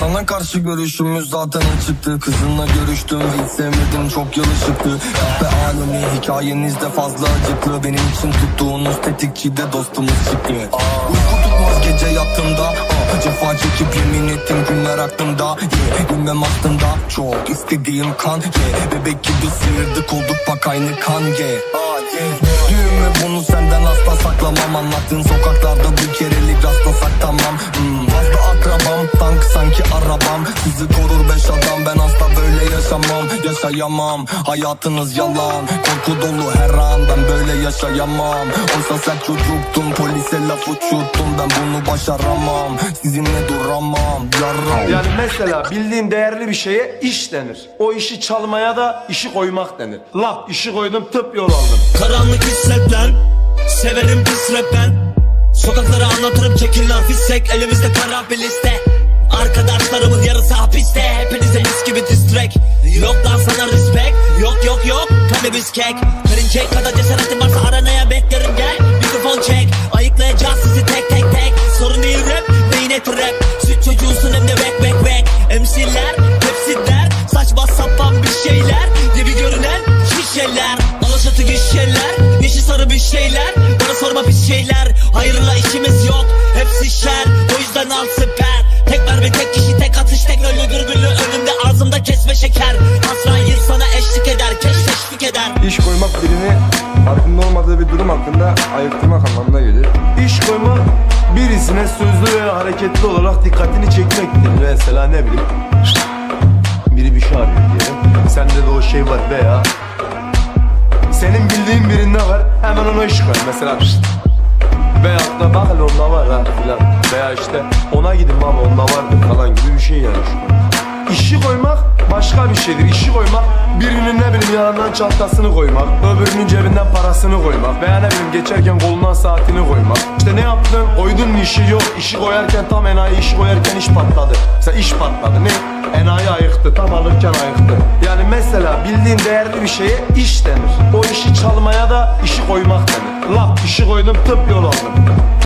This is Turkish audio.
Sana karşı görüşümüz zaten açıktı Kızınla görüştüm hiç sevmedim çok yalışıktı. Kahve alemi hikayenizde fazla acıklı. Benim için tuttuğunuz tetikçi de dostumuz çıktı. Uyku tutmaz gece yattığımda. Ah, Cefa çekip yemin ettim günler aklımda. Yeah, Bilmem aklımda çok istediğim kan. Yeah, Bebek gibi sıyırdık olduk bak aynı kan. Yeah. Ah, ve bunu senden asla saklamam. Anlattığın sokaklarda bir kerelik rastlasak tamam. Hmm, Fazla akrabam tank sanki arabam. Sizi korur beş adam. Ben asla böyle yaşamam. Yaşayamam. Hayatınız yalan. Korku dolu her an. Ben böyle yaşayamam. Oysa sen çocuktun. Polise laf uçuttun Ben bunu başaramam. Sizinle duramam. Yarram. Yani mesela bildiğin değerli bir şeye iş denir. O işi çalmaya da işi koymak denir. Laf işi koydum tıp yol aldım. Karanlık hissetler Severim pis rap ben Sokakları anlatırım çekiller fissek. Elimizde kara liste. Arkadaşlarımın yarısı hapiste. Hepinize mis gibi diss track. Yok lan sana respect. Yok yok yok. Cannabis kek. Kırıncak kadar cesaretin varsa aranaya beklerim. Gel Mikrofon çek. Ayıklayacağız sizi tek tek tek. Sorun değil rap Beyne trap. Süt çocuğusun hem de bek bek bek. MC'ler hepsi der Saçma sapan bir şeyler. Gibi görünen şişeler. Alaçatı gişeler. Yeşil sarı bir şeyler sorma pis şeyler Hayırla işimiz yok Hepsi şer O yüzden al siper Tek mermi tek kişi tek atış tek ölü gürgülü Önümde ağzımda kesme şeker Azrail sana eşlik eder Keş teşvik eder İş koymak birini farkında olmadığı bir durum hakkında ayırtmak anlamına gelir. İş koymak birisine sözlü veya hareketli olarak dikkatini çekmektir. Mesela ne bileyim biri bir şey arıyor diyelim. Sende de o şey var veya senin bildiğin birinde var hemen ona iş koy. Mesela pişt. Veya da bak onda var ha filan. Veya işte ona gidin baba onda vardır falan gibi bir şey yani koy. İşi koymak başka bir şeydir. İşi koymak birinin ne bileyim yanından çantasını koymak, öbürünün cebinden parasını koymak veya ne bileyim geçerken kolundan saatini koymak. İşte ne yaptın? Koydun işi yok. İşi koyarken tam enayi işi koyarken iş patladı. Mesela iş patladı. Ne? Enayi ayıktı. Tam alırken ayıktı. Değerli bir şeye iş denir. O işi çalmaya da işi koymak denir. Laf işi koydum tıp yol aldım.